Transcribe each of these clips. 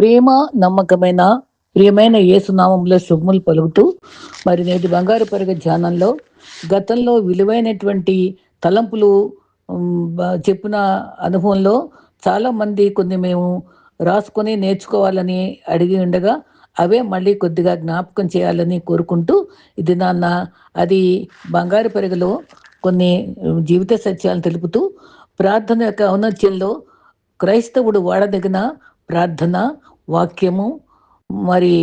ప్రేమ నమ్మకమైన ప్రియమైన ఏసునామంలో శుభములు పలుకుతూ మరి నేటి బంగారు పరుగ ధ్యానంలో గతంలో విలువైనటువంటి తలంపులు చెప్పిన అనుభవంలో చాలా మంది కొన్ని మేము రాసుకొని నేర్చుకోవాలని అడిగి ఉండగా అవే మళ్ళీ కొద్దిగా జ్ఞాపకం చేయాలని కోరుకుంటూ ఇది నాన్న అది బంగారు పెరుగులో కొన్ని జీవిత సత్యాలను తెలుపుతూ ప్రార్థన యొక్క ఔన్నత్యంలో క్రైస్తవుడు వాడదగిన ప్రార్థన వాక్యము మరి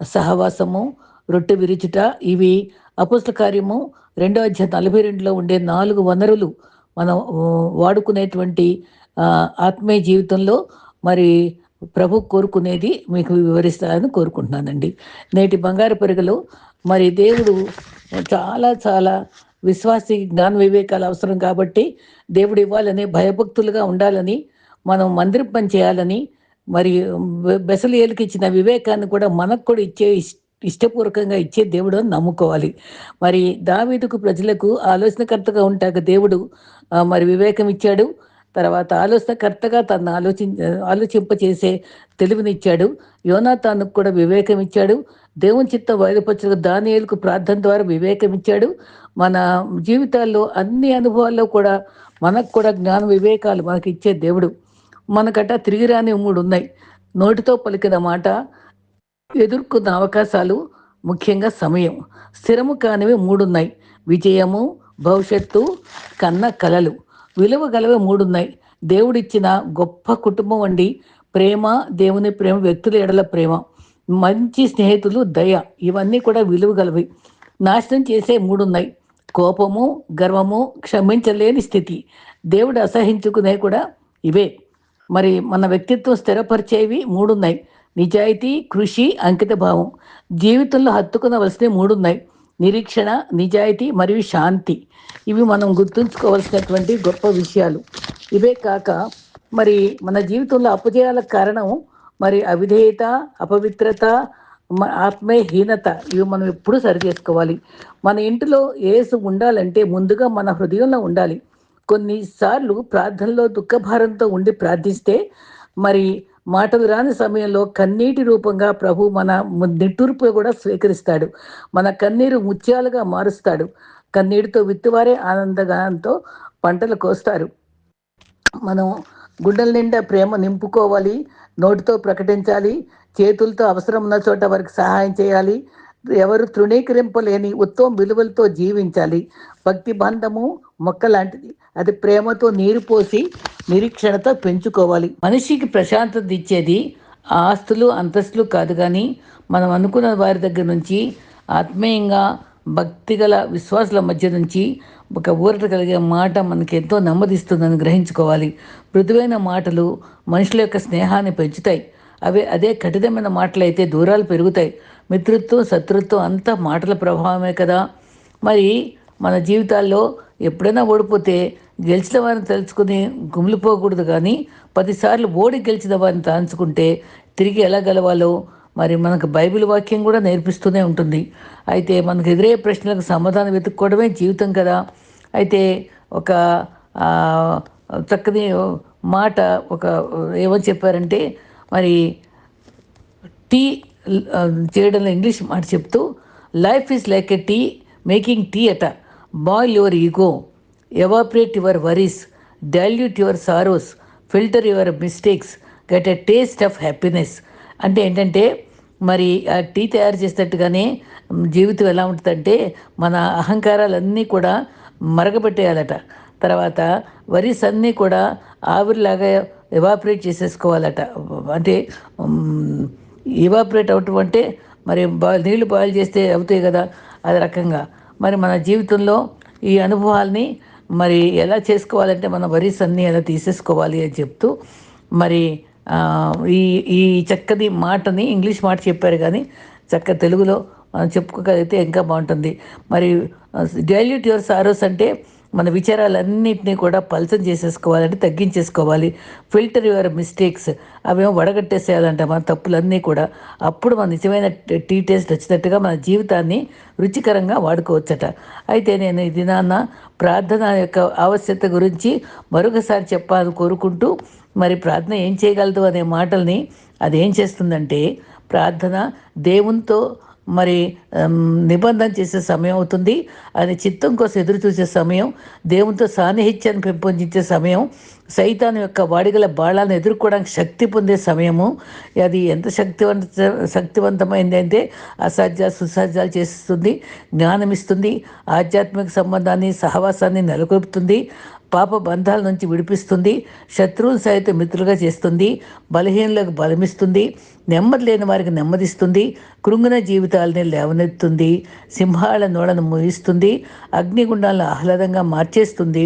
సహవాసము రొట్టె విరుచుట ఇవి అపుస్త కార్యము రెండో అధ్యాయ నలభై రెండులో ఉండే నాలుగు వనరులు మనం వాడుకునేటువంటి ఆత్మీయ జీవితంలో మరి ప్రభు కోరుకునేది మీకు వివరిస్తారని కోరుకుంటున్నానండి. నేటి బంగారు పెరుగులో మరి దేవుడు చాలా చాలా విశ్వాసి జ్ఞాన వివేకాలు అవసరం కాబట్టి దేవుడు ఇవ్వాలని భయభక్తులుగా ఉండాలని మనం మందిరం పని చేయాలని మరి బె- ఇచ్చిన వివేకాన్ని కూడా మనకు కూడా ఇచ్చే ఇష్- ఇష్టపూర్వకంగా ఇచ్చే దేవుడు అని నమ్ముకోవాలి. మరి దావీదుకు ప్రజలకు ఆలోచనకర్తగా ఉంటాక దేవుడు మరి వివేకం ఇచ్చాడు. తర్వాత ఆలోచనకర్తగా తను ఆలోచి ఆలోచింపచేసే తెలివినిచ్చాడు. యోనాతానుకు కూడా వివేకం ఇచ్చాడు. దేవుని చిత్త బయలుపరచకు దానియలకు ప్రార్థన ద్వారా వివేకం ఇచ్చాడు. మన జీవితాల్లో అన్ని అనుభవాల్లో కూడా మనకు కూడా జ్ఞాన వివేకాలు మనకి ఇచ్చే దేవుడు. మనకట తిరిగిరాని మూడు ఉన్నాయి నోటితో పలికిన మాట ఎదుర్కొన్న అవకాశాలు ముఖ్యంగా సమయం. స్థిరము కానివి మూడున్నాయి. విజయము భవిష్యత్తు కన్న కలలు. విలువ గలవి మూడున్నాయి. దేవుడిచ్చిన గొప్ప కుటుంబం అండి ప్రేమ దేవుని ప్రేమ వ్యక్తుల ఎడల ప్రేమ. మంచి స్నేహితులు దయ. ఇవన్నీ కూడా విలువ గలవి. నాశనం చేసే మూడున్నాయి. కోపము గర్వము క్షమించలేని స్థితి. దేవుడు అసహించుకునే కూడా ఇవే. మరి మన వ్యక్తిత్వం స్థిరపరిచేవి మూడున్నాయి. నిజాయితీ కృషి అంకిత భావం జీవితంలో హత్తుకునవలసినవి మూడున్నాయి. నిరీక్షణ నిజాయితీ మరియు శాంతి. ఇవి మనం గుర్తుంచుకోవలసినటువంటి గొప్ప విషయాలు. ఇవే కాక మరి మన జీవితంలో అపజయాలకు కారణం మరి అవిధేయత అపవిత్రత ఆత్మీయహీనత ఇవి మనం ఎప్పుడూ సరి చేసుకోవాలి మన ఇంటిలో ఏసు ఉండాలంటే ముందుగా మన హృదయంలో ఉండాలి. కొన్నిసార్లు ప్రార్థనలో దుఃఖభారంతో ఉండి ప్రార్థిస్తే మరి మాటలు రాని సమయంలో కన్నీటి రూపంగా ప్రభు మన నిట్టూర్పు కూడా స్వీకరిస్తాడు. మన కన్నీరు ముత్యాలుగా మారుస్తాడు. కన్నీటితో విత్తువారే ఆనందగానంతో పంటలు కోస్తారు. మనం గుండెల నిండా ప్రేమ నింపుకోవాలి నోటితో ప్రకటించాలి చేతులతో అవసరం ఉన్న చోట వారికి సహాయం చేయాలి ఎవరు తృణీకరింపలేని ఉత్తమ విలువలతో జీవించాలి. భక్తి బంధము మొక్క లాంటిది. అది ప్రేమతో నీరు పోసి నిరీక్షణతో పెంచుకోవాలి. మనిషికి ప్రశాంతత ఇచ్చేది ఆ ఆస్తులు అంతస్తులు కాదు కానీ మనం అనుకున్న వారి దగ్గర నుంచి ఆత్మీయంగా భక్తిగల విశ్వాసుల మధ్య నుంచి ఒక ఊరట కలిగే మాట మనకి ఎంతో నెమ్మదిస్తుందని గ్రహించుకోవాలి. మృదువైన మాటలు మనుషుల యొక్క స్నేహాన్ని పెంచుతాయి. అవి అదే కఠినమైన మాటలు అయితే దూరాలు పెరుగుతాయి. మిత్రుత్వం శత్రుత్వం అంతా మాటల ప్రభావమే కదా. మరి మన జీవితాల్లో ఎప్పుడైనా ఓడిపోతే గెలిచిన వారిని తలుచుకుని గుమిలిపోకూడదు కానీ పదిసార్లు ఓడి గెలిచిన వారిని తలుచుకుంటే తిరిగి ఎలా గెలవాలో మరి మనకు బైబిల్ వాక్యం కూడా నేర్పిస్తూనే ఉంటుంది. అయితే మనకు ఎదురయ్యే ప్రశ్నలకు సమాధానం వెతుక్కోవడమే జీవితం కదా. అయితే ఒక చక్కని మాట ఒక ఏమని చెప్పారంటే మరి టీ చేయడంలో ఇంగ్లీష్ మాట చెప్తూ life is like a tea making tea అట. Boil your ego evaporate your worries dilute your sorrows filter your mistakes get a taste of happiness అంటే ఏంటంటే మరి ఆ టీ తయారు చేసినట్టుగానే జీవితం ఎలా ఉంటుందంటే మన అహంకారాలన్నీ కూడా మరగబెట్టేయాలట. తర్వాత వరీస్ అన్నీ కూడా ఆవిరిలాగా ఎవాపరేట్ చేసేసుకోవాలట. అంటే ఇవాపరేట్ అవటం అంటే మరి బాయిల్ నీళ్ళు బాయిల్ చేస్తే అవుతాయి కదా అది రకంగా. మరి మన జీవితంలో ఈ అనుభవాల్ని మరి ఎలా చేసుకోవాలంటే మన వరీస్ అన్నీ ఎలా తీసేసుకోవాలి అని చెప్తూ మరి ఈ ఈ చక్కని మాటని ఇంగ్లీష్ మాట చెప్పారు కానీ చక్క తెలుగులో మనం చెప్పుకోగలిగితే ఇంకా బాగుంటుంది. మరి డైల్యూట్ యువర్ సారోస్ అంటే మన విచారాలన్నింటినీ కూడా పలసం చేసేసుకోవాలంటే తగ్గించేసుకోవాలి. Filter your mistakes. అవేమో వడగట్టేసేయాలంట మన తప్పులన్నీ కూడా. అప్పుడు మన నిజమైన టీ టేస్ట్ వచ్చినట్టుగా మన జీవితాన్ని రుచికరంగా వాడుకోవచ్చట. అయితే నేను ఈ దినాన్న ప్రార్థన యొక్క ఆవశ్యకత గురించి మరొకసారి చెప్పాలని కోరుకుంటూ మరి ప్రార్థన ఏం చేయగలదు అనే మాటల్ని అది ఏం చేస్తుందంటే ప్రార్థన దేవునితో మరి నిబంధన చేసే సమయం అవుతుంది. ఆయన చిత్తం కోసం ఎదురు చూసే సమయం దేవునితో సాన్నిహిత్యాన్ని పెంపొందించే సమయం సైతాన్ యొక్క వాడిగల బాళాలను ఎదుర్కోవడానికి శక్తి పొందే సమయము. అది ఎంత శక్తివంత శక్తివంతమైంది అంటే అసాధ్య సుసాధ్యాలు చేస్తుంది జ్ఞానం ఇస్తుంది ఆధ్యాత్మిక సంబంధాన్ని సహవాసాన్ని నెలకొల్పుతుంది. పాప బంధాల నుంచి విడిపిస్తుంది శత్రువులు సైతం మిత్రులుగా చేస్తుంది బలహీనులకు బలమిస్తుంది నెమ్మది లేని వారికి నెమ్మదిస్తుంది కృంగిన జీవితాలని లేవనెత్తుంది సింహాల నోడను ముగిస్తుంది అగ్నిగుండాలను ఆహ్లాదంగా మార్చేస్తుంది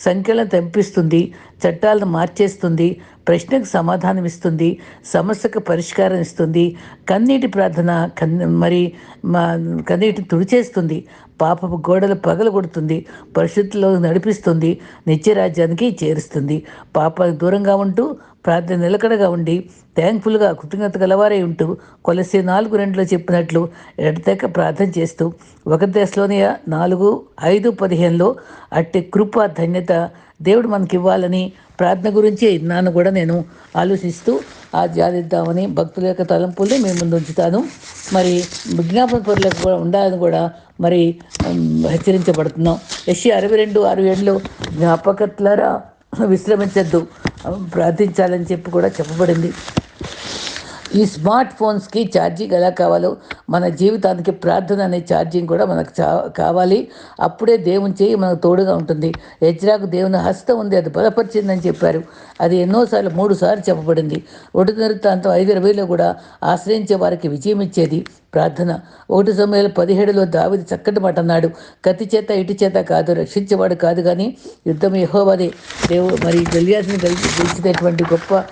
సంఖ్యలను తెంపిస్తుంది చట్టాలను మార్చేస్తుంది ప్రశ్నకు సమాధానం ఇస్తుంది సమస్యకు పరిష్కారం ఇస్తుంది కన్నీటి ప్రార్థన కన్ మరి మా కన్నీటిని తుడిచేస్తుంది పాపపు గోడలు పగలగొడుతుంది పరిశుద్ధిలో నడిపిస్తుంది నిత్యరాజ్యానికి చేరుస్తుంది. పాపానికి దూరంగా ఉంటూ ప్రార్థన నిలకడగా ఉండి థ్యాంక్ఫుల్గా కృతజ్ఞత గలవారై ఉంటూ కొలసి నాలుగు రెండులో చెప్పినట్లు ఎడతెక్క ప్రార్థన చేస్తూ ఒక దశలోని నాలుగు ఐదు పదిహేనులో అట్టి కృప ధన్యత దేవుడు మనకి ఇవ్వాలని ప్రార్థన గురించి నాన్ను కూడా నేను ఆలోచిస్తూ ఆ జాదిద్దామని భక్తుల యొక్క తలంపుల్ని మేము ముందు ఉంచుతాను. మరి విజ్ఞాపన పరులకు కూడా ఉండాలని కూడా మరి హెచ్చరించబడుతున్నాం. ఎస్సీ అరవై రెండు అరవై ఏడులో జ్ఞాపకత్లారా విశ్రమించద్దు ప్రార్థించాలని చెప్పి కూడా చెప్పబడింది. ఈ స్మార్ట్ ఫోన్స్కి ఛార్జింగ్ ఎలా కావాలో మన జీవితానికి ప్రార్థన అనే ఛార్జింగ్ కూడా మనకు చా కావాలి. అప్పుడే దేవుని చేయి మనకు తోడుగా ఉంటుంది. ఎజ్రాకు దేవుని హస్తం ఉంది అది బలపరిచిందని చెప్పారు. అది ఎన్నోసార్లు మూడు సార్లు చెప్పబడింది. ఒకటి నిరుత్తాంతం ఐదు ఇరవైలో కూడా ఆశ్రయించే వారికి విజయం ఇచ్చేది ప్రార్థన. ఒకటి సమయంలో పదిహేడులో దావిది చక్కటి మాట అన్నాడు. కత్తి చేత ఇటు చేత కాదు రక్షించేవాడు కాదు కానీ యుద్ధం యహోవదే. దేవుడు మరి గలియాసిని గెలిచినటువంటి గొప్ప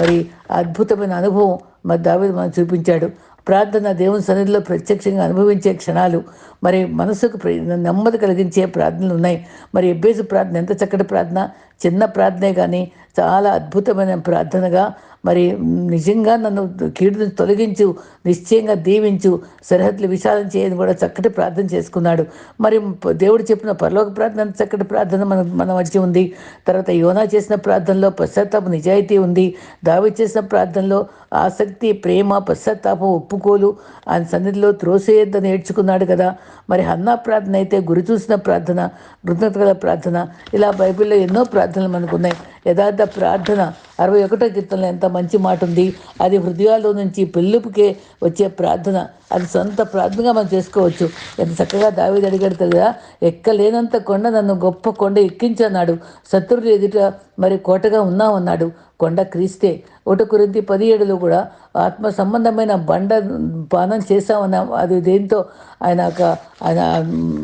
మరి అద్భుతమైన అనుభవం మరి దావేది మనం చూపించాడు. ప్రార్థన దేవుని సన్నిధిలో ప్రత్యక్షంగా అనుభవించే క్షణాలు మరి మనసుకు ప్ర- నెమ్మది కలిగించే ప్రార్థనలు ఉన్నాయి. మరి ఎబ్బేసు ప్రార్థన ఎంత చక్కటి ప్రార్థన? చిన్న ప్రార్థనే కానీ చాలా అద్భుతమైన ప్రార్థనగా మరి నిజంగా నన్ను కీడును తొలగించు నిశ్చయంగా దీవించు సరిహద్దులు విశాలం చేయని కూడా చక్కటి ప్రార్థన చేసుకున్నాడు. మరి దేవుడు చెప్పిన పరలోక ప్రార్థన చక్కటి ప్రార్థన మన మన మధ్య ఉంది. తర్వాత యోనా చేసిన ప్రార్థనలో పశ్చాత్తాపం నిజాయితీ ఉంది. దావి చేసిన ప్రార్థనలో ఆసక్తి ప్రేమ పశ్చాత్తాపం ఒప్పుకోలు. ఆయన సన్నిధిలో త్రోసేయద్దని నేర్చుకున్నాడు కదా. మరి హన్నా ప్రార్థన అయితే గురి చూసిన ప్రార్థన కృతజ్ఞత గల ప్రార్థన. ఇలా బైబిల్లో ఎన్నో ప్రార్థనలు మనకు ఉన్నాయి. యథార్థ ప్రార్థన. అరవై ఒకటో కీర్తనలో ఎంత మంచి మాట ఉంది. అది హృదయాల్లో నుంచి పెళ్ళుపుకే వచ్చే ప్రార్థన. అది సొంత ప్రార్థనగా మనం చేసుకోవచ్చు. ఎంత చక్కగా దావేది అడిగాడు కదా ఎక్కలేనంత కొండ నన్ను గొప్ప కొండ ఎక్కించన్నాడు. శత్రువులు ఎదుట మరి కోటగా ఉన్నామన్నాడు కొండ క్రీస్తే. ఒకటి కొరింతి పదిహేడులో కూడా ఆత్మ సంబంధమైన బండ పానం చేశామన్న అది దేంతో? ఆయన ఒక ఆయన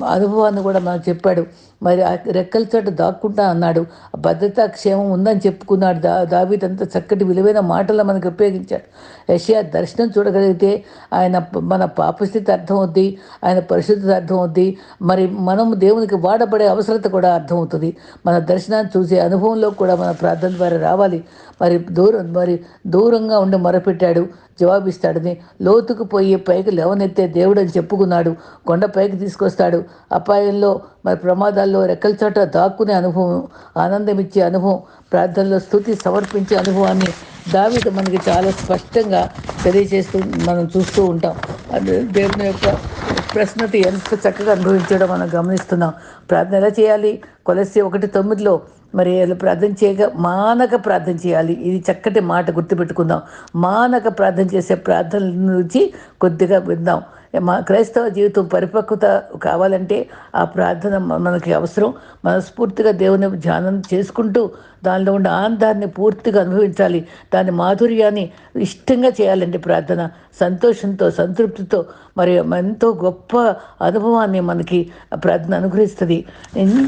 అనుభవాన్ని కూడా మనం చెప్పాడు. మరి ఆ రెక్కల చోట దాక్కుంటా అన్నాడు. భద్రతా క్షేమం ఉందని చెప్పుకున్నాడు దా దావీదంతా చక్కటి విలువైన మాటలు మనకు ఉపయోగించాడు. యషియా దర్శనం చూడగలిగితే ఆయన మన పాపస్థితి అర్థమవుద్ది ఆయన పరిశుద్ధత అర్థమవుద్ది. మరి మనం దేవునికి వాడబడే అవసరత కూడా అర్థమవుతుంది. మన దర్శనాన్ని చూసే అనుభవంలో కూడా మన ప్రార్థన ద్వారా రావాలి. మరి దూరం మరి దూరంగా ఉండి మొరపెట్టాడు. జవాబిస్తాడని లోతుకు పోయి పైకి లేవనెత్తే దేవుడు అని చెప్పుకున్నాడు. కొండ పైకి తీసుకొస్తాడు. అపాయంలో మరి ప్రమాదాల్లో రెక్కల చోట దాక్కునే అనుభవం ఆనందం ఇచ్చే అనుభవం ప్రార్థనలో స్థుతి సమర్పించే అనుభవాన్ని దావిద మనకి చాలా స్పష్టంగా తెలియజేస్తూ మనం చూస్తూ ఉంటాం. అది దేవుని యొక్క ప్రశ్నత ఎంత చక్కగా అనుభవించడం మనం గమనిస్తున్నాం. ప్రార్థన ఎలా చేయాలి? కొలసి ఒకటి తొమ్మిదిలో మరి ఎలా ప్రార్థన చేయగా మానక ప్రార్థన చేయాలి. ఇది చక్కటి మాట గుర్తుపెట్టుకుందాం. మానక ప్రార్థన చేసే ప్రార్థన నుంచి కొద్దిగా విందాం. మా క్రైస్తవ జీవితం పరిపక్వత కావాలంటే ఆ ప్రార్థన మనకి అవసరం. మనస్ఫూర్తిగా దేవుని ధ్యానం చేసుకుంటూ దానిలో ఉన్న ఆనందాన్ని పూర్తిగా అనుభవించాలి. దాని మాధుర్యాన్ని ఇష్టంగా చేయాలండి ప్రార్థన. సంతోషంతో సంతృప్తితో మరి ఎంతో గొప్ప అనుభవాన్ని మనకి ప్రార్థన అనుగ్రహిస్తుంది.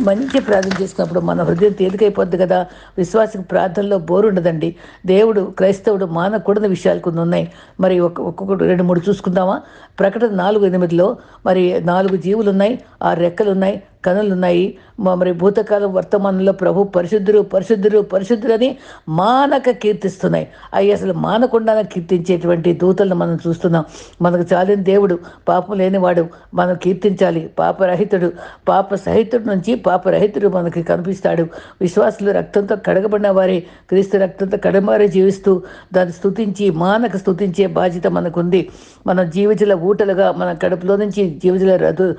మంచి ప్రార్థన చేసుకున్నప్పుడు మన హృదయం తేలికైపోద్ది కదా. విశ్వాసకు ప్రార్థనలో బోరు ఉండదండి. దేవుడు క్రైస్తవుడు మానకూడని విషయాలు కొన్ని ఉన్నాయి. మరి ఒక ఒక్కొక్కటి రెండు మూడు చూసుకుందామా? ప్రకటన నాలుగు ఎనిమిదిలో మరి నాలుగు జీవులు ఉన్నాయి ఆ రెక్కలు ఉన్నాయి కనులున్నాయి. మరి భూతకాలం వర్తమానంలో ప్రభు పరిశుద్ధులు పరిశుద్ధులు పరిశుద్ధులని మానక కీర్తిస్తున్నాయి. అవి అసలు మానకుండానే కీర్తించేటువంటి దూతలను మనం చూస్తున్నాం. మనకు చాలిన దేవుడు పాపం లేనివాడు మనం కీర్తించాలి. పాపరహితుడు పాప సహితుడు నుంచి పాపరహితుడు మనకి కనిపిస్తాడు. విశ్వాసులు రక్తంతో కడగబడిన వారి క్రీస్తు రక్తంతో కడమారే జీవిస్తూ దాన్ని స్థుతించి మానక స్థుతించే బాధ్యత మనకుంది. మన జీవితల ఊటలుగా మన కడుపులో నుంచి జీవితల రథు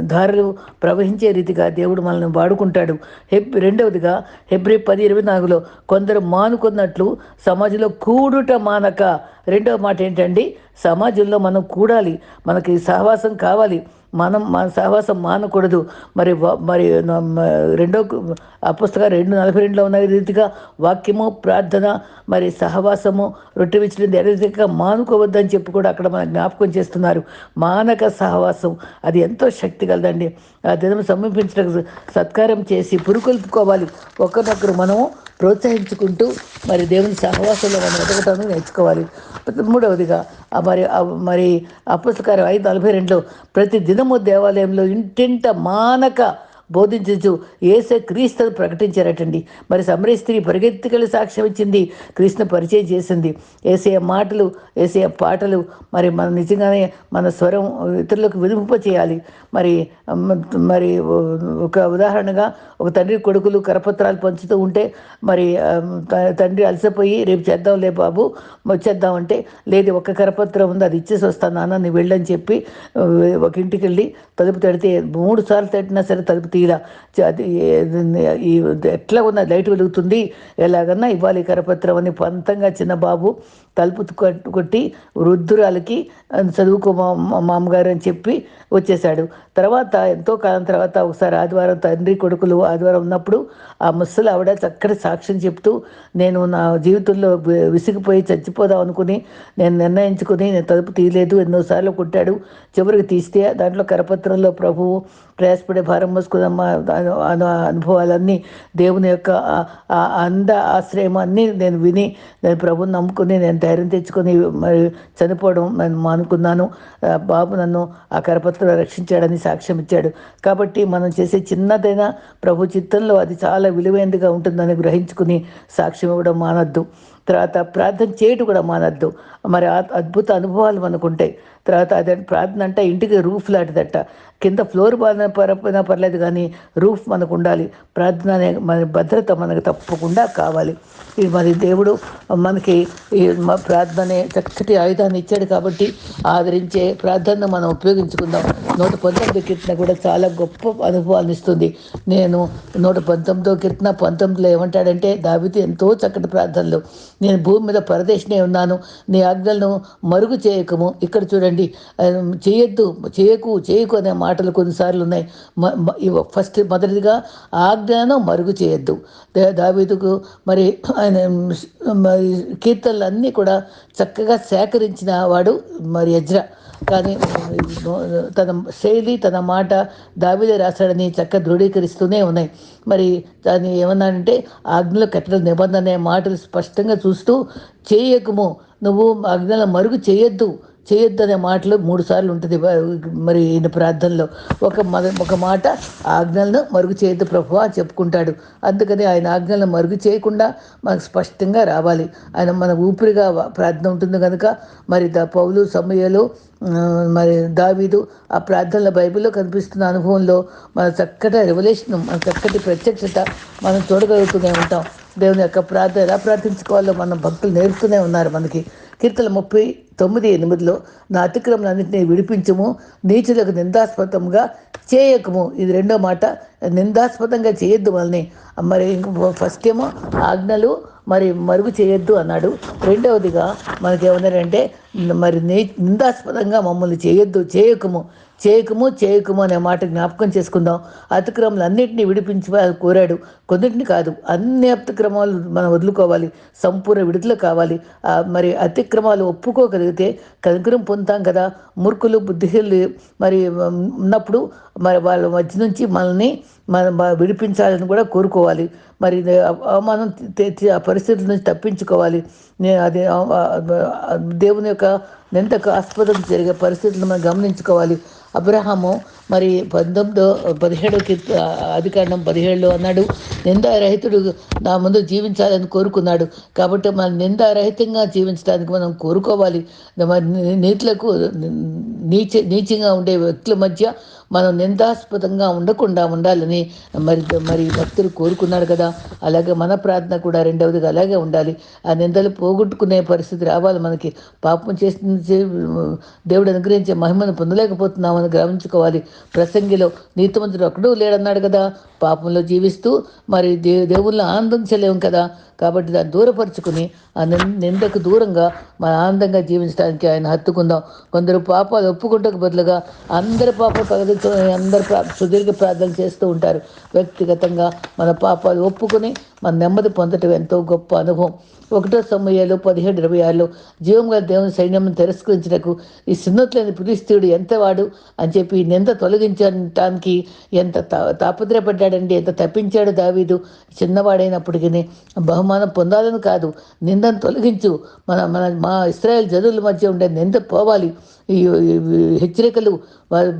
ధారలు ప్రవహించే రీతిగా దేవుడు మనల్ని వాడుకుంటాడు. హెబ్ రెండవదిగా హెబ్రి పది ఇరవై నాలుగులో కొందరు మానుకున్నట్లు సమాజంలో కూడుట మానక. రెండవ మాట ఏంటండి సమాజంలో మనం కూడాలి. మనకి సహవాసం కావాలి. మనం మన సహవాసం మానకూడదు. మరి మరి రెండో ఆ పుస్తకం రెండు నలభై రెండులో ఉన్న రీతిగా వాక్యము ప్రార్థన మరి సహవాసము రొట్టె విచ్చినది అదే రీతిగా మానుకోవద్దని చెప్పి కూడా అక్కడ మన జ్ఞాపకం చేస్తున్నారు. మానక సహవాసం అది ఎంతో శక్తి కలదండి ఆ దినం సమీపించడానికి సత్కారం చేసి పురుకొల్పుకోవాలి. ఒకరినొకరు మనము ప్రోత్సహించుకుంటూ మరి దేవుని సహవాసంలో మనం ఎదగటం నేర్చుకోవాలి. మూడవదిగా మరి మరి అపుస్తకారం ఐదు నలభై రెండులో ప్రతి దినము దేవాలయంలో ఇంటింట మానక బోధించు ఏసే క్రీస్తును ప్రకటించారటండి. మరి సమరీ స్త్రీ పరిగెత్తుకెళ్ళి సాక్ష్యం ఇచ్చింది క్రీస్తును పరిచయం చేసింది. ఏసే మాటలు ఏసే పాటలు మరి మన నిజంగానే మన స్వరం ఇతరులకు వినింప చేయాలి. మరి మరి ఒక ఉదాహరణగా ఒక తండ్రి కొడుకులు కరపత్రాలు పంచుతూ ఉంటే మరి తండ్రి అలసిపోయి రేపు చేద్దాంలే బాబు వచ్చేద్దామంటే లేదు ఒక కరపత్రం ఉంది అది ఇచ్చేసి వస్తాను నాన్న నీ వెళ్ళని చెప్పి ఒక ఇంటికి వెళ్ళి తలుపు తడితే మూడు సార్లు తట్టినా సరే తలుపు తీరా. ఈ ఎట్లా ఉన్న లైట్ వెలుగుతుంది. ఎలాగన్నా ఇవ్వాలి కరపత్రం అని పంతంగా చిన్న బాబు తలుపు కొట్టి వృద్ధురాలకి చదువుకో మా మామగారు అని చెప్పి వచ్చేసాడు తర్వాత ఎంతో కాలం తర్వాత ఒకసారి ఆదివారం తండ్రి కొడుకులు ఆదివారం ఉన్నప్పుడు ఆ ముసలి ఆవిడ చక్కటి సాక్ష్యం చెప్తూ నేను నా జీవితంలో వి- విసిగిపోయి చచ్చిపోదాం అనుకుని నేను నిర్ణయించుకుని నేను తలుపు తీయలేదు. ఎన్నోసార్లు కొట్టాడు. చివరికి తీస్తే దాంట్లో కరపత్రంలో ప్రభువు ప్రయాసపడే భారం మోసుకున్న అనుభవాలన్నీ దేవుని యొక్క అంద ఆశ్రయం అన్నీ నేను విని నేను ప్రభుని నమ్ముకుని నేను ధైర్యం తెచ్చుకొని మరి చనిపోవడం నేను మానుకున్నాను. బాబు నన్ను ఆ కరపత్రం రక్షించాడని సాక్ష్యం ఇచ్చాడు. కాబట్టి మనం చేసే చిన్నదైనా ప్రభు చిత్తంలో అది చాలా విలువైనదిగా ఉంటుందని గ్రహించుకుని సాక్ష్యం ఇవ్వడం మానద్దు. తర్వాత ప్రార్థన చేయటం కూడా మానద్దు. మరి ఆ అద్భుత అనుభవాలు మనకు ఉంటాయి తర్వాత అదే ప్రార్థన అంటే ఇంటికి రూఫ్ లాంటిదట. కింద ఫ్లోర్ బాగా పరపోయినా పర్లేదు కానీ రూఫ్ మనకు ఉండాలి. ప్రార్థన అనే మన భద్రత మనకు తప్పకుండా కావాలి. ఇది మరి దేవుడు మనకి ఈ ప్రార్థన అనే చక్కటి ఆయుధాన్ని ఇచ్చాడు కాబట్టి ఆదరించే ప్రార్థనను మనం ఉపయోగించుకుందాం. నూట పంతొమ్మిది కీర్తన కూడా చాలా గొప్ప అనుభవాన్ని ఇస్తుంది. నేను నూట పంతొమ్మిదో కీర్తన పంతొమ్మిదిలో ఏమంటాడంటే దావితే ఎంతో చక్కటి ప్రార్థనలు. నేను భూమి మీద పరదేశనే ఉన్నాను. నీ ఆజ్ఞలను మరుగు చేయకము. ఇక్కడ చూడండి చేయొద్దు చేయకు చేయకు అనే మాటలు కొన్నిసార్లు ఉన్నాయి. మ- ఫస్ట్ మొదటిదిగా ఆజ్ఞను మరుగు చేయొద్దు. దావీదుకు మరి ఆయన మరి కీర్తనలు కూడా చక్కగా సేకరించిన వాడు మరి యజ్ర కానీ తన శైలి తన మాట దావిదే రాశాడని చక్క దృఢీకరిస్తూనే ఉన్నాయి. మరి దాన్ని ఏమన్నాడంటే ఆజ్ఞలో కట్టడం నిబంధన అనే మాటలు స్పష్టంగా చూస్తూ చేయకము నువ్వు ఆజ్ఞల మరుగు చేయొద్దు. చేయొద్దు అనే మాటలు మూడు సార్లు ఉంటుంది. మరి ఈయన ప్రార్థనలో ఒక మద ఒక మాట ఆజ్ఞలను మరుగు చేయొద్దు ప్రభు అని చెప్పుకుంటాడు. అందుకని ఆయన ఆజ్ఞలను మరుగు చేయకుండా మనకు స్పష్టంగా రావాలి. ఆయన మన ఊపిరిగా ప్రార్థన ఉంటుంది కనుక మరి ద పౌలు సమయలు మరి దావీదు ఆ ప్రార్థనల బైబిల్లో కనిపిస్తున్న అనుభవంలో మన చక్కటి రెవల్యూషన్ మన చక్కటి ప్రత్యక్షత మనం చూడగలుగుతూనే ఉంటాం. దేవుని యొక్క ప్రార్థన ఎలా ప్రార్థించుకోవాలో మన భక్తులు నేర్పుతూనే ఉన్నారు మనకి. కీర్తన ముప్పై తొమ్మిది ఎనిమిదిలో నా అతిక్రమలన్నింటినీ విడిపించము నీచులకు నిందాస్పదంగా చేయకము. ఇది రెండో మాట. నిందాస్పదంగా చేయొద్దు వాళ్ళని మరి ఫస్ట్ ఏమో ఆజ్ఞలు మరి మరుగు చేయొద్దు అన్నాడు. రెండవదిగా మనకేమన్నారంటే మరి నీ నిందాస్పదంగా మమ్మల్ని చేయొద్దు చేయకము. చేయకము చేయకము అనే మాట జ్ఞాపకం చేసుకుందాం. అతిక్రమలు అన్నింటినీ విడిపించి వాళ్ళు కోరాడు. కొన్నింటిని కాదు అన్ని అతిక్రమాలు మనం వదులుకోవాలి. సంపూర్ణ విడుదల కావాలి. మరి అతిక్రమాలు ఒప్పుకోగలిగితే కనుగ్రహం పొందుతాం కదా. మురుకులు బుద్ధిహీనులు మరి ఉన్నప్పుడు మరి వాళ్ళ మధ్య నుంచి మనల్ని మనం విడిపించాలని కూడా కోరుకోవాలి. మరి అవమానం ఆ పరిస్థితుల నుంచి తప్పించుకోవాలి. నేను అది దేవుని యొక్క నిందకు ఆస్పదం జరిగే పరిస్థితులను మనం గమనించుకోవాలి. అబ్రహాము మరి పంతొమ్మిదో పదిహేడో అధికారం పదిహేడులో అన్నాడు నిందారహితుడు నా ముందు జీవించాలని కోరుకున్నాడు. కాబట్టి మనం నిందారహితంగా జీవించడానికి మనం కోరుకోవాలి. మన నీతులకు నీచ నీచంగా ఉండే వ్యక్తుల మధ్య మనం నిందాస్పదంగా ఉండకుండా ఉండాలని మరి మరి భక్తులు కోరుకున్నారు కదా. అలాగే మన ప్రార్థన కూడా రెండవదిగా అలాగే ఉండాలి. ఆ నిందలు పోగొట్టుకునే పరిస్థితి రావాలి మనకి. పాపం చేసిన దేవుడు అనుగ్రహించే మహిమను పొందలేకపోతున్నామని గమనించుకోవాలి ప్రసంగిలో నీతిమంతుడు ఒక్కడూ లేడన్నాడు కదా. పాపంలో జీవిస్తూ మరి దే దేవుళ్ళని ఆనందించలేము కదా. కాబట్టి దాన్ని దూరపరుచుకుని ఆ నిందకు దూరంగా మన ఆనందంగా జీవించడానికి ఆయన హత్తుకుందాం. కొందరు పాపాలు ఒప్పుకుంటకు బదులుగా అందరి పాపాలు పగదించుకొని అందరు సుదీర్ఘ ప్రార్థన చేస్తూ ఉంటారు. వ్యక్తిగతంగా మన పాపాలు ఒప్పుకొని మన నెమ్మది పొందటం ఎంతో గొప్ప అనుభవం. ఒకటో సమయాలు పదిహేడు ఇరవై ఆరులో జీవం గల దేవుని సైన్యం తిరస్కరించినకు ఈ సున్నతులైన పిలిస్తీయుడు ఎంత వాడు అని చెప్పి నింద తొలగించడానికి ఎంత తాపత్రయపడ్డాడండి ఎంత తప్పించాడు దావీదు? చిన్నవాడైనప్పటికీ బహుమానం పొందాలని కాదు నిందను తొలగించు. మన మన మా ఇస్రాయల్ జనుల మధ్య ఉండే నింద పోవాలి. ఈ హెచ్చరికలు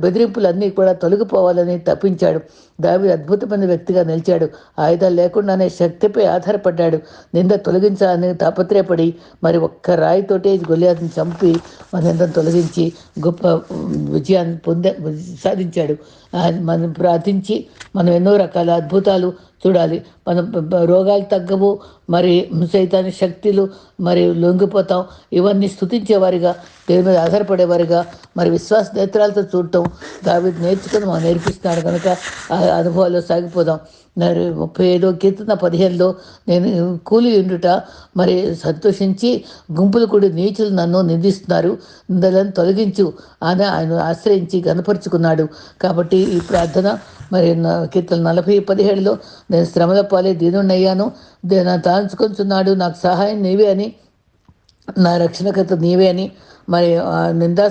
బెదిరింపులు అన్నీ కూడా తొలగిపోవాలని తప్పించాడు. దావి అద్భుతమైన వ్యక్తిగా నిలిచాడు. ఆయుధాలు లేకుండానే శక్తిపై ఆధారపడ్డాడు. నింద తొలగించాలని తాపత్రయపడి మరి ఒక్క రాయితోటే గొలియాతని చంపి మన నిందను తొలగించి గొప్ప విజయాన్ని పొందే సాధించాడు. మనం ప్రార్థించి మనం ఎన్నో రకాల అద్భుతాలు చూడాలి. మనం రోగాలు తగ్గవు మరి సైతాన్ని శక్తులు మరి లొంగిపోతాం. ఇవన్నీ స్థుతించేవారిగా దేని మీద ఆధారపడేవారిగా మరి విశ్వాస నేత్రాలతో చూడటం. దావి నేర్చుకుని మనం నేర్పిస్తున్నాడు కనుక ఆ అనుభవాల్లో సాగిపోదాం. ముప్పై ఐదో కీర్తన పదిహేనులో నేను కూలి ఉండుట మరి సంతోషించి గుంపులు కూడా నీచులు నన్ను నిందిస్తున్నారు. ఇందులను తొలగించు అని ఆయన ఆశ్రయించి గనపరుచుకున్నాడు కాబట్టి ఈ ప్రార్థన మరి కీర్తన నలభై పదిహేడులో నేను శ్రమల పాలే దీనున్నయ్యాను నా తాంచుకొంచున్నాడు నాకు సహాయం నీవే అని నా రక్షణకర్త నీవే అని మరి నిందా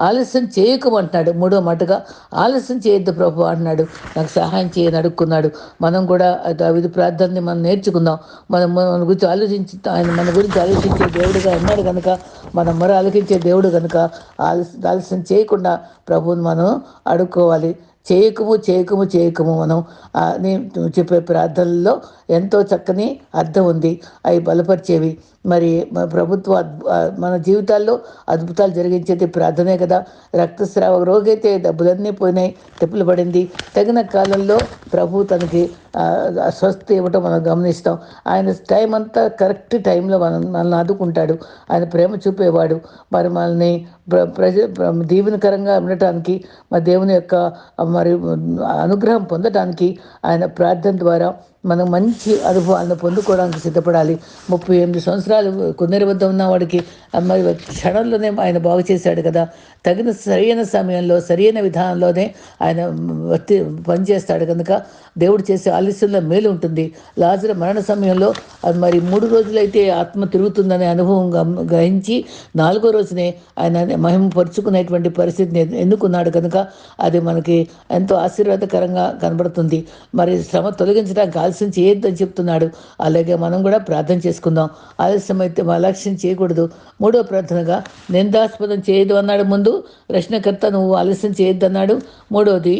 ఆలస్యం చేయకమంటున్నాడు. మూడో మటుగా ఆలస్యం చేయొద్దు ప్రభు అంటున్నాడు. నాకు సహాయం చేయని అడుక్కున్నాడు. మనం కూడా విధి ప్రార్థనని మనం నేర్చుకుందాం. మనం మన గురించి ఆలోచించి ఆయన మన గురించి ఆలోచించే దేవుడుగా ఉన్నాడు కనుక మనం మరి ఆలోచించే దేవుడు కనుక ఆలస్యం ఆలస్యం చేయకుండా ప్రభువుని మనం అడుక్కోవాలి. చేయకము చేయకము చేయకము మనం చెప్పే ప్రార్థనల్లో ఎంతో చక్కని అర్థం ఉంది. అవి బలపరిచేవి. మరి ప్రభుత్వ మన జీవితాల్లో అద్భుతాలు జరిగించేది ప్రార్థనే కదా. రక్తస్రావ రోగైతే డబ్బులన్నీ పోయినాయి తెప్పులు పడింది. తగిన కాలంలో ప్రభు తనకి స్వస్థ ఇవ్వటం మనం గమనిస్తాం. ఆయన టైం అంతా కరెక్ట్ టైంలో మనం మనల్ని ఆదుకుంటాడు. ఆయన ప్రేమ చూపేవాడు. మరి మనల్ని ప్రజ దీవెనకరంగా ఉండటానికి మా దేవుని యొక్క మరి అనుగ్రహం పొందటానికి ఆయన ప్రార్థన ద్వారా మనం మంచి అనుభవాలను పొందుకోవడానికి సిద్ధపడాలి. ముప్పై ఎనిమిది సంవత్సరాలు కొందరి వద్ద ఉన్న వాడికి మరి క్షణంలోనే ఆయన బాగు చేశాడు కదా. తగిన సరైన సమయంలో సరైన విధానంలోనే ఆయన వర్తి పనిచేస్తాడు కనుక దేవుడు చేసే ఆలస్యంలో మేలు ఉంటుంది. లాజర మరణ సమయంలో అది మరి మూడు రోజులైతే ఆత్మ తిరుగుతుందనే అనుభవం గ్రహించి నాలుగో రోజునే ఆయన మహిమ పరుచుకునేటువంటి పరిస్థితిని ఎన్నుకున్నాడు కనుక అది మనకి ఎంతో ఆశీర్వాదకరంగా కనబడుతుంది. మరి శ్రమ తొలగించడానికి ఆలస్యం చేయొద్దని చెప్తున్నాడు. అలాగే మనం కూడా ప్రార్థన చేసుకుందాం. ఆలస్యం అయితే అలక్ష్యం చేయకూడదు. మూడో ప్రార్థనగా నిందాస్పదం చేయదు అన్నాడు ముందు. రచనకర్త నువ్వు ఆలస్యం చేయొద్దు అన్నాడు. మూడవది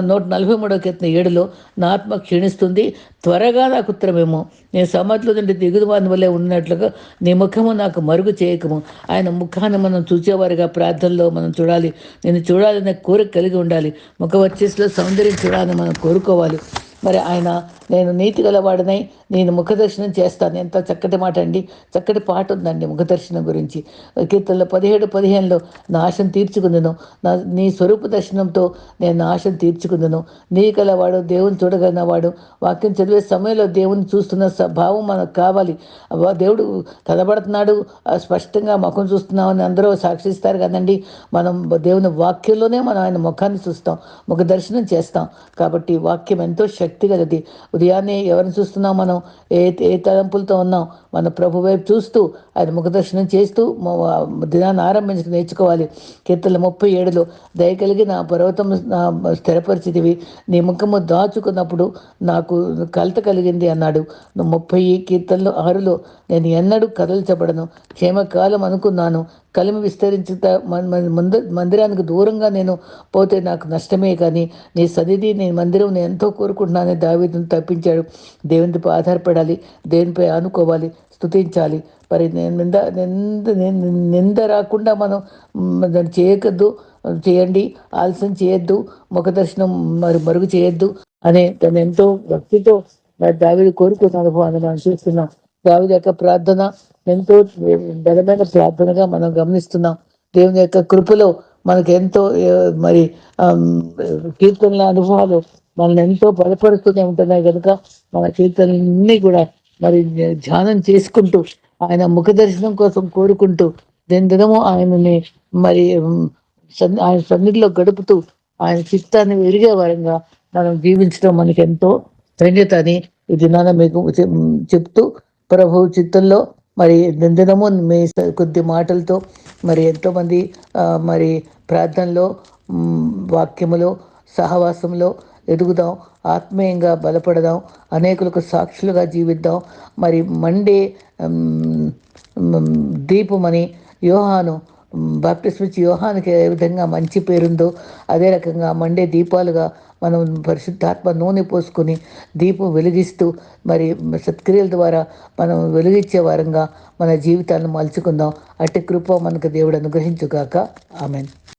నూట నలభై మూడో కీర్తన ఏడులో నా ఆత్మ క్షీణిస్తుంది. త్వరగా నాకు ఉత్తరమేమో. నేను సమాధిలో నుండి దిగుదువాని వల్లే ఉన్నట్లుగా నీ ముఖము నాకు మరుగు చేయకము. ఆయన ముఖాన్ని మనం చూసేవారిగా ప్రార్థనలో మనం చూడాలి. నేను చూడాలనే కోరిక కలిగి ఉండాలి. ముఖ వచ్చేసిలో సౌందర్యం చూడాలని మనం కోరుకోవాలి. మరి ఆయన నేను నీతి గలవాడినై. నేను ముఖదర్శనం చేస్తాను. ఎంత చక్కటి మాట అండి. చక్కటి పాట ఉందండి ముఖదర్శనం గురించి. కీర్తనలో పదిహేడు పదిహేనులో నా ఆశను తీర్చుకుందును. నా నీ స్వరూప దర్శనంతో నేను నా ఆశను తీర్చుకుందును. నీ కలవాడు దేవుని చూడగలిగినవాడు వాక్యం చదివే సమయంలో దేవుని చూస్తున్న భావం మనకు కావాలి. దేవుడు కనబడుతున్నాడు స్పష్టంగా ముఖం చూస్తున్నామని అందరూ సాక్షిస్తారు కదండి. మనం దేవుని వాక్యంలోనే మనం ఆయన ముఖాన్ని చూస్తాం. ముఖ దర్శనం చేస్తాం. కాబట్టి వాక్యం ఎంతో శక్తి కలది ఉదయాన్నే ఎవరిని చూస్తున్నాం మనం? ఏ ఏ తలంపులతో ఉన్నాం మన ప్రభు వైపు చూస్తూ ఆయన ముఖదర్శనం చేస్తూ దినాన్ని ఆరంభించి నేర్చుకోవాలి. కీర్తన ముప్పై ఏడులో దయ కలిగి నా పర్వతం నా స్థిరపరిచితివి. నీ ముఖము దాచుకున్నప్పుడు నాకు కలత కలిగింది అన్నాడు. ముప్పై కీర్తనలు ఆరులో నేను ఎన్నడూ కదల్చబడను. క్షేమకాలం అనుకున్నాను. కలిమి విస్తరించుత మందిరానికి దూరంగా నేను పోతే నాకు నష్టమే. కానీ నీ సన్నిధి నీ మందిరం నేను ఎంతో కోరుకుంటున్నానని దావీదును తప్పించాడు. దేవునిపై ఆధారపడాలి. దేవునిపై ఆనుకోవాలి? స్థుతించాలి మరి నేను నింద నింద నింద రాకుండా మనం దాన్ని చేయకద్దు చేయండి ఆలస్యం చేయొద్దు ముఖ దర్శనం మరి మరుగు చేయొద్దు అనే తను ఎంతో భక్తితో మరి దావిడి కోరుకున్న అనుభవాన్ని మనం చూస్తున్నాం. దావిడి యొక్క ప్రార్థన ఎంతో బలమైన ప్రార్థనగా మనం గమనిస్తున్నాం. దేవుని యొక్క కృపలో మనకు ఎంతో మరి కీర్తనల అనుభవాలు మనల్ని ఎంతో బలపరుస్తూనే ఉంటున్నాయి కనుక మన కీర్తనలన్నీ కూడా మరి ధ్యానం చేసుకుంటూ ఆయన ముఖ దర్శనం కోసం కోరుకుంటూ దినదినము ఆయనని మరి ఆయన సన్నిధిలో గడుపుతూ ఆయన చిత్తాన్ని విరిగే వారంగా మనం జీవించడం మనకి ఎంతో ధన్యత అని ఈ దినాన మీకు చెప్తూ ప్రభు చిత్తంలో మరి దినదినము మీ కొద్ది మాటలతో మరి ఎంతోమంది మరి ప్రార్థనలో వాక్యములో సహవాసంలో ఎదుగుదాం ఆత్మీయంగా బలపడదాం అనేకులకు సాక్షులుగా జీవిద్దాం. మరి మండే దీపమని యోహాను నుంచి యోహానికి ఏ విధంగా మంచి పేరుందో అదే రకంగా మండే దీపాలుగా మనం పరిశుద్ధాత్మ నూనె పోసుకొని దీపం వెలిగిస్తూ మరి సత్క్రియల ద్వారా మనం వెలిగించే వారంగా మన జీవితాలను మలుచుకుందాం. అట్టి కృప మనకు దేవుడు అనుగ్రహించుగాక. ఆమెను.